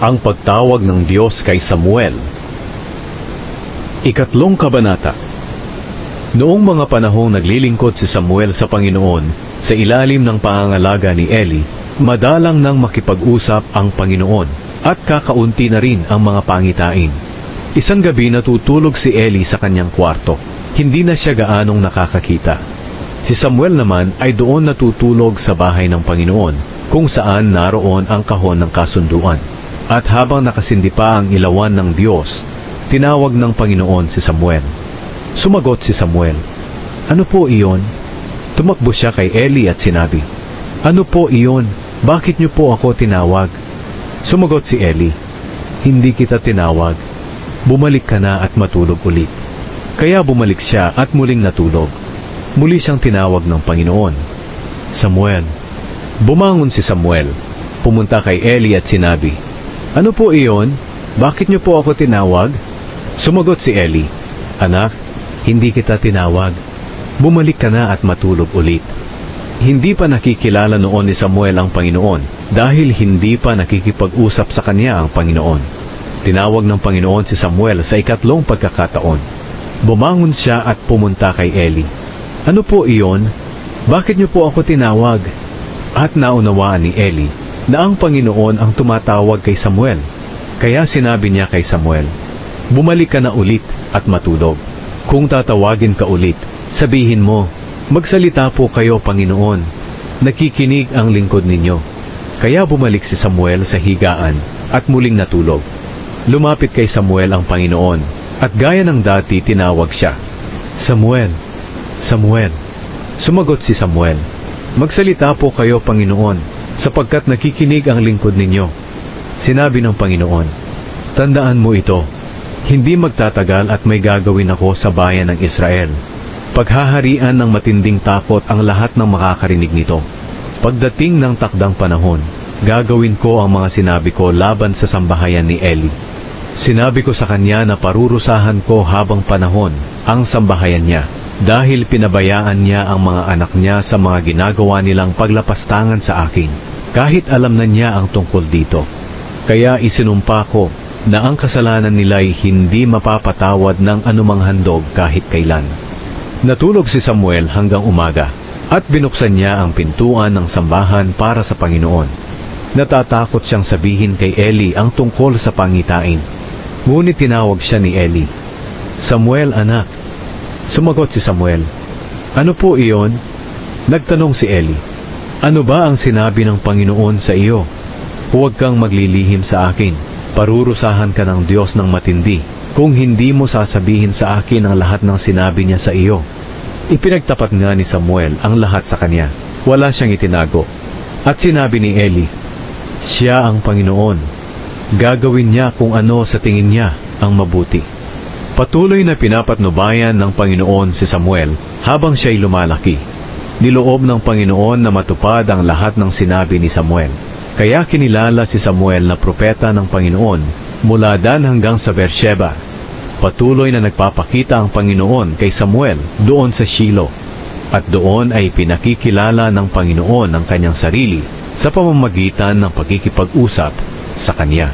Ang pagtawag ng Diyos kay Samuel. Ikatlong kabanata. Noong mga panahong naglilingkod si Samuel sa Panginoon sa ilalim ng pangangalaga ni Eli, madalang nang makipag-usap ang Panginoon at kakaunti na rin ang mga pangitain. Isang gabi natutulog si Eli sa kanyang kwarto. Hindi na siya gaanong nakakakita. Si Samuel naman ay doon natutulog sa bahay ng Panginoon kung saan naroon ang kahon ng kasunduan. At habang nakasindi pa ang ilawan ng Diyos, tinawag ng Panginoon si Samuel. Sumagot si Samuel, Ano po iyon? Tumakbo siya kay Eli at sinabi, Ano po iyon? Bakit niyo po ako tinawag? Sumagot si Eli, Hindi kita tinawag. Bumalik ka na at matulog ulit. Kaya bumalik siya at muling natulog. Muli siyang tinawag ng Panginoon. Samuel. Bumangon si Samuel. Pumunta kay Eli at sinabi, Ano po iyon? Bakit niyo po ako tinawag? Sumagot si Eli, Anak, hindi kita tinawag. Bumalik ka na at matulog ulit. Hindi pa nakikilala noon ni Samuel ang Panginoon dahil hindi pa nakikipag-usap sa kanya ang Panginoon. Tinawag ng Panginoon si Samuel sa ikatlong pagkakataon. Bumangon siya at pumunta kay Eli. Ano po iyon? Bakit niyo po ako tinawag? At naunawaan ni Eli na ang Panginoon ang tumatawag kay Samuel. Kaya sinabi niya kay Samuel, Bumalik ka na ulit at matulog. Kung tatawagin ka ulit, sabihin mo, Magsalita po kayo, Panginoon. Nakikinig ang lingkod ninyo. Kaya bumalik si Samuel sa higaan at muling natulog. Lumapit kay Samuel ang Panginoon at gaya ng dati tinawag siya. Samuel, Samuel. Sumagot si Samuel, Magsalita po kayo, Panginoon, sapagkat nakikinig ang lingkod ninyo. Sinabi ng Panginoon, Tandaan mo ito, hindi magtatagal at may gagawin ako sa bayan ng Israel. Paghaharian ng matinding takot ang lahat ng makakarinig nito. Pagdating ng takdang panahon, gagawin ko ang mga sinabi ko laban sa sambahayan ni Eli. Sinabi ko sa kanya na parurusahan ko habang panahon ang sambahayan niya dahil pinabayaan niya ang mga anak niya sa mga ginagawa nilang paglapastangan sa akin kahit alam na niya ang tungkol dito. Kaya isinumpa ko na ang kasalanan nila'y hindi mapapatawad ng anumang handog kahit kailan. Natulog si Samuel hanggang umaga at binuksan niya ang pintuan ng sambahan para sa Panginoon. Natatakot siyang sabihin kay Eli ang tungkol sa pangitain. Ngunit tinawag siya ni Eli. Samuel anak. Sumagot si Samuel. Ano po iyon? Nagtanong si Eli. Ano ba ang sinabi ng Panginoon sa iyo? Huwag kang maglilihim sa akin. Parurusahan ka ng Diyos ng matindi kung hindi mo sasabihin sa akin ang lahat ng sinabi niya sa iyo. Ipinagtapat nga ni Samuel ang lahat sa kanya. Wala siyang itinago. At sinabi ni Eli, Siya ang Panginoon. Gagawin niya kung ano sa tingin niya ang mabuti. Patuloy na pinapatnubayan ng Panginoon si Samuel habang siya'y lumalaki. Niloob ng Panginoon na matupad ang lahat ng sinabi ni Samuel. Kaya kinilala si Samuel na propeta ng Panginoon mula Dan hanggang sa Beersheba. Patuloy na nagpapakita ang Panginoon kay Samuel doon sa Shiloh. At doon ay pinakikilala ng Panginoon ang kanyang sarili sa pamamagitan ng pagkikipag-usap sa kanya.